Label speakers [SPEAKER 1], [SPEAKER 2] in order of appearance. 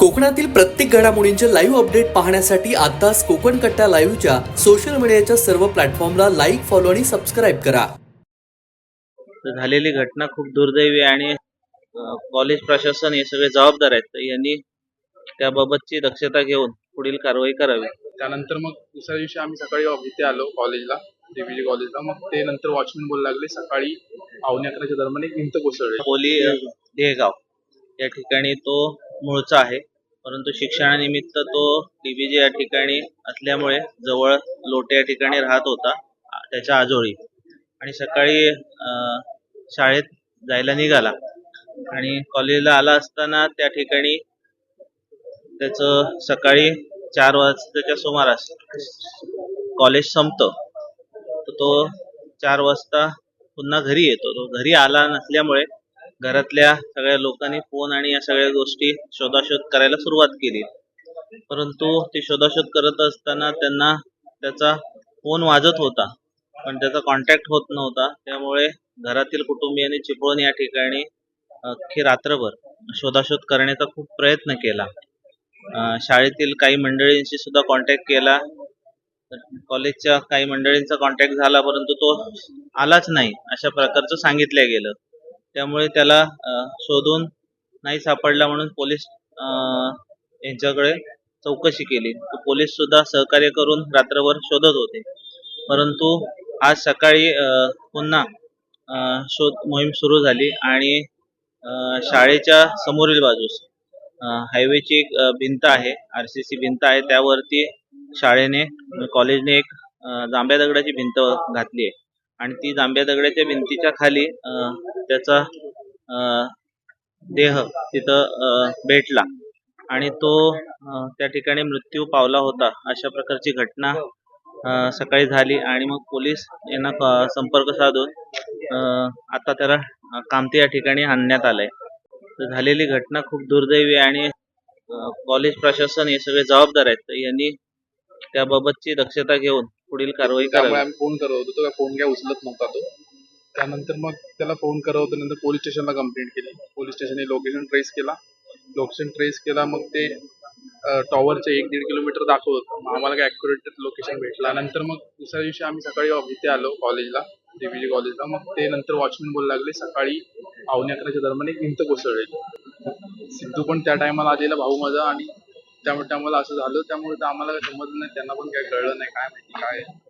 [SPEAKER 1] कोकणातील प्रत्येक घडामोडींचे लाईव्ह अपडेट पाहण्यासाठी आताच कोकण कट्टा लाईव्हच्या सोशल मीडियाच्या सर्व प्लॅटफॉर्मला लाईक फॉलो आणि सबस्क्राईब करा.
[SPEAKER 2] झालेली घटना खूप दुर्दैवी आहे आणि कॉलेज प्रशासन हे सगळे जबाबदार आहेत. तर यांनी त्याबाबतची दक्षता घेऊन पुढील कारवाई करावी.
[SPEAKER 3] त्यानंतर मग दुसऱ्या दिवशी आम्ही सकाळी इथे आलो कॉलेजला डीबीजी कॉलेजला मग ते नंतर वॉचमॅन बोलू लागले सकाळी पावणे अकराच्या दरम्यान एक भिंत कोसळली.
[SPEAKER 2] पोली देहगाव. या ठिकाणी तो मूळचा आहे. परंतु शिक्षणानिमित्त तो डीबीजी या ठिकाणी असल्यामुळे जवळ लोटे या ठिकाणी राहत होता त्याच्या आजोळी. आणि सकाळी अ, शाळेत जायला निघाला. आणि कॉलेजला आला असताना त्या ठिकाणी त्याचं सकाळी चार वाजताच्या सुमारास कॉलेज संपतं. तर तो चार वाजता पुन्हा घरी येतो. तो घरी आला नसल्यामुळे घरातल्या सगळ्या लोकांनी फोन आणि या सगळ्या गोष्टी शोधाशोध करायला सुरुवात केली. परंतु ते शोधाशोध करत असताना त्यांना त्याचा फोन वाजत होता. पण त्याचा कॉन्टॅक्ट होत नव्हता. त्यामुळे घरातील कुटुंबियांनी चिपळून या ठिकाणी अख्खी रात्रभर शोधाशोध करण्याचा खूप प्रयत्न केला. शाळेतील काही मंडळींशी सुद्धा कॉन्टॅक्ट केला. कॉलेजच्या काही मंडळींचा कॉन्टॅक्ट झाला परंतु तो आलाच नाही अशा प्रकारचं सांगितलं गेलं. त्यामुळे त्याला शोधून नाही सापडला म्हणून पोलीस यांच्याकडे चौकशी केली. पोलीस सुद्धा सहकार्य करून रात्रभर शोधत होते. परंतु आज सकाळी पुन्हा शोध मोहीम सुरू झाली आणि शाळेच्या समोरील बाजूस हायवेची एक भिंत आहे आर सी सी भिंत आहे त्यावरती शाळेने कॉलेजने एक जांभ्या दगडाची भिंत घातली आहे. आणि ती जांभ्या दगडाच्या भिंतीच्या खाली अ त्याचा अ देह तिथं भेटला. आणि तो त्या ठिकाणी मृत्यू पावला होता. अशा प्रकारची घटना सकाळी झाली आणि मग पोलीस यांना संपर्क साधून आता त्याला कामती या ठिकाणी आणण्यात आलंय. तर झालेली घटना खूप दुर्दैवी आणि कॉलेज प्रशासन हे सगळे जबाबदार आहेत. तर यांनी त्याबाबतची दक्षता घेऊन पुढील कारवाई
[SPEAKER 3] त्यामुळे
[SPEAKER 2] करावी.
[SPEAKER 3] आम्ही फोन करत होतो तो काय फोन काय उचलत नव्हता तो. त्यानंतर मग त्याला फोन करत होतो नंतर पोलीस स्टेशनला कंप्लेंट केली. पोलीस स्टेशनने लोकेशन ट्रेस केला. लोकेशन ट्रेस केला मग ते टॉवरचे एक दीड किलोमीटर दाखवत होतं. मग आम्हाला काय ॲक्युरेट लोकेशन भेटला नंतर मग दुसऱ्या दिवशी आम्ही सकाळी इथे आलो कॉलेजला डीबीजी कॉलेजला मग ते नंतर वॉचमॅन बोलू लागले सकाळी पावणे अकराच्या दरम्यान एक भिंत कोसळली. सिद्धू पण त्या टायमाला आलेला भाऊ माझा आणि त्यामुळे त्यामुळे असं झालं. त्यामुळे आम्हाला समजलं नाही. त्यांना पण काही कळलं नाही. काय माहिती काय?